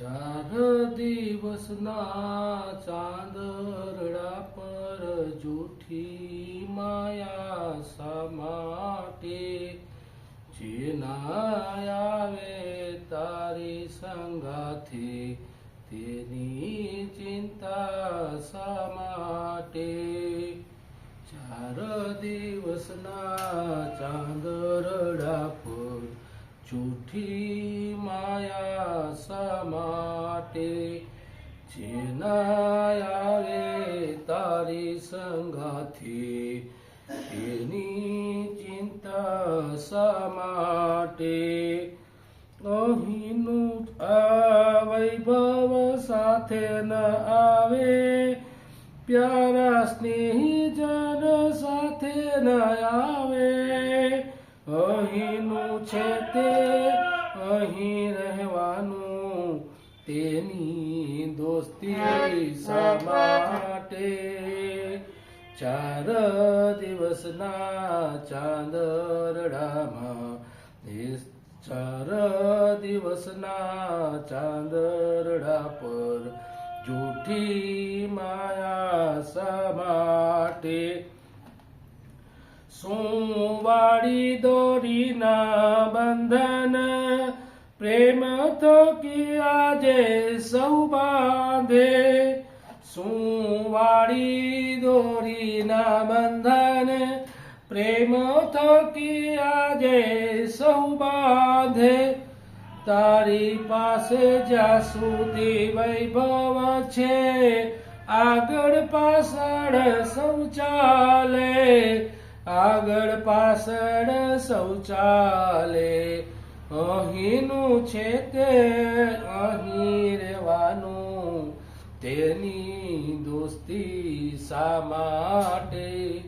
ચાર દિવસના ચાંદરડા પર જૂઠી માયા શા માટે? જેના આવે તારી સંગાથી, તેની ચિંતા શા માટે? ચાર દિવસના ચાંદરડા પર જૂઠી જેના આવે તારી સંગાથી એની ચિંતા શા માટે? અહીંનું વૈભવ સાથે ન આવે, પ્યારા સ્નેહીજન સાથે ન આવે. અહીંનું છે તે, અહીં રહેવાનું તેની દોસ્તી શા માટે ચાર દિવસના ચાંદરડામાં ચાર દિવસના ચાંદરડા પર જૂઠી માયા શા માટે સોવાળી દોરીના બંધન પ્રેમ થકી આજે સૌ બાંધે. સુવાળી દોરીના બંધન પ્રેમ થકી આજે સૌ બાંધે. તારી પાસે જ્યાં સુધી વૈભવ છે, આગળ પાછળ શૌચાલે આગળ પાછળ સૌ ચાલે. અહીંનું છે તે અહીં રહેવાનું. તેની દોસ્તી શા માટે?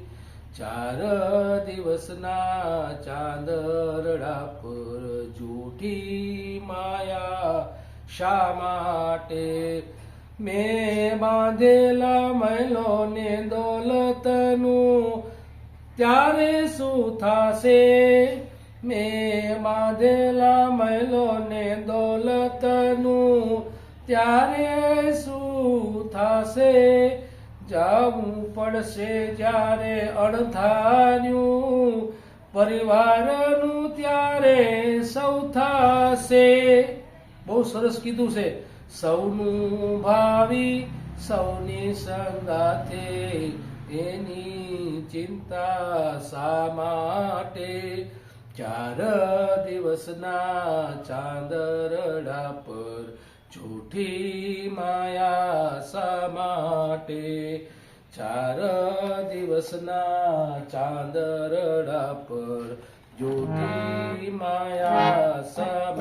ચાર દિવસના ચાંદરડા પર જૂઠી માયા શા માટે? મેં બાંધેલા મહિલો ને દોલતનું, ત્યારે શું થશે? મેં બાંધેલા મહિલોને દોલતનું ત્યારે શું થશે? જાવું પડશે જ્યારે અણધાર્યું પરિવારનું ત્યારે સૌ થશે. બહુ સરસ કીધું છે. સૌનું ભાવિ સૌની સંગાથે. એની ચિંતા શા માટે? ચાર દિવસના ચાંદરડા પર જૂઠી માયા શા માટે? ચાર દિવસના ચાંદરડા પર જૂઠી માયા શા